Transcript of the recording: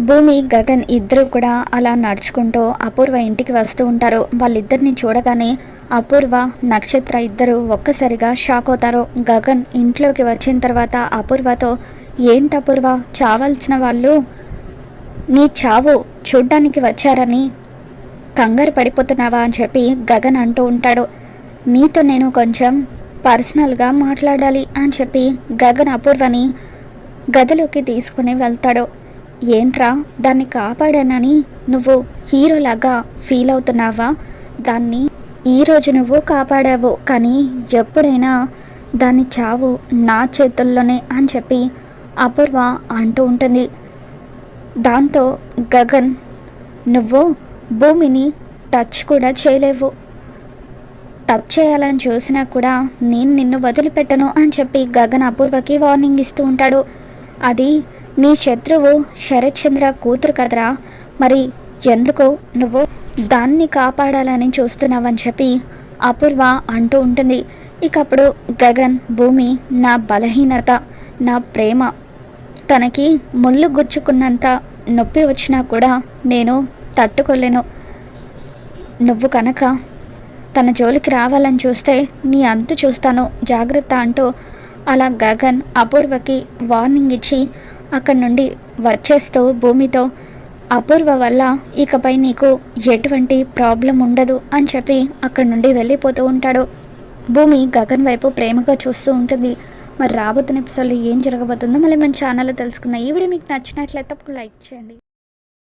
భూమి గగన్ ఇద్దరు కూడా అలా నడుచుకుంటూ అపూర్వ ఇంటికి వస్తూ ఉంటారు. వాళ్ళిద్దరిని చూడగానే అపూర్వ నక్షత్ర ఇద్దరు ఒక్కసారిగా షాక్ అవుతారు. గగన్ ఇంట్లోకి వచ్చిన తర్వాత అపూర్వతో ఏంటి అపూర్వ చావాల్సిన వాళ్ళు? నీ చావు చూడ్డానికి వచ్చారని కంగారు పడిపోతున్నావా? అని చెప్పి గగన్ అంటూ ఉంటాడు. నీతో నేను కొంచెం పర్సనల్గా మాట్లాడాలి అని చెప్పి గగన్ అపూర్వని గదిలోకి తీసుకుని వెళ్తాడు. ఏంట్రా? దాన్ని కాపాడానని నువ్వు హీరోలాగా ఫీల్ అవుతున్నావా? దాన్ని ఈరోజు నువ్వు కాపాడావు కానీ ఎప్పుడైనా దాని చావు నా చేతుల్లోనే అని చెప్పి అపూర్వ అంటూ ఉంటుంది. దాంతో గగన్ నువ్వు భూమిని టచ్ కూడా చేయలేవు. టచ్ చేయాలని చూసినా కూడా నేను నిన్ను వదిలిపెట్టను అని చెప్పి గగన్ అపూర్వకి వార్నింగ్ ఇస్తూ ఉంటాడు. అది నీ శత్రువు శరత్చంద్ర కూతురు కదరా. మరి ఎందుకు నువ్వు దాన్ని కాపాడాలని చూస్తున్నావని చెప్పి అపూర్వ అంటూ ఉంటుంది. ఇక అప్పుడు గగన్ భూమి నా బలహీనత నా ప్రేమ. తనకి ముళ్ళు గుచ్చుకున్నంత నొప్పి వచ్చినా కూడా నేను తట్టుకోలేను. నువ్వు కనుక తన జోలికి రావాలని చూస్తే నీ అంతు చూస్తాను. జాగ్రత్త అంటూ అలా గగన్ అపూర్వకి వార్నింగ్ ఇచ్చి అక్కడి నుండి వచ్చేస్తూ భూమితో అపూర్వ వల్ల ఇకపై నీకు ఎటువంటి ప్రాబ్లం ఉండదు అని చెప్పి అక్కడి నుండి వెళ్ళిపోతూ ఉంటాడు. భూమి గగన్ వైపు ప్రేమగా చూస్తూ ఉంటుంది. మరి రాబోతున్న ఎపిసోడ్లో ఏం జరగబోతుందో మళ్ళీ మన ఛానల్లో తెలుసుకుందాం. ఈ వీడియో మీకు నచ్చినట్లయితే తప్పకుండా లైక్ చేయండి.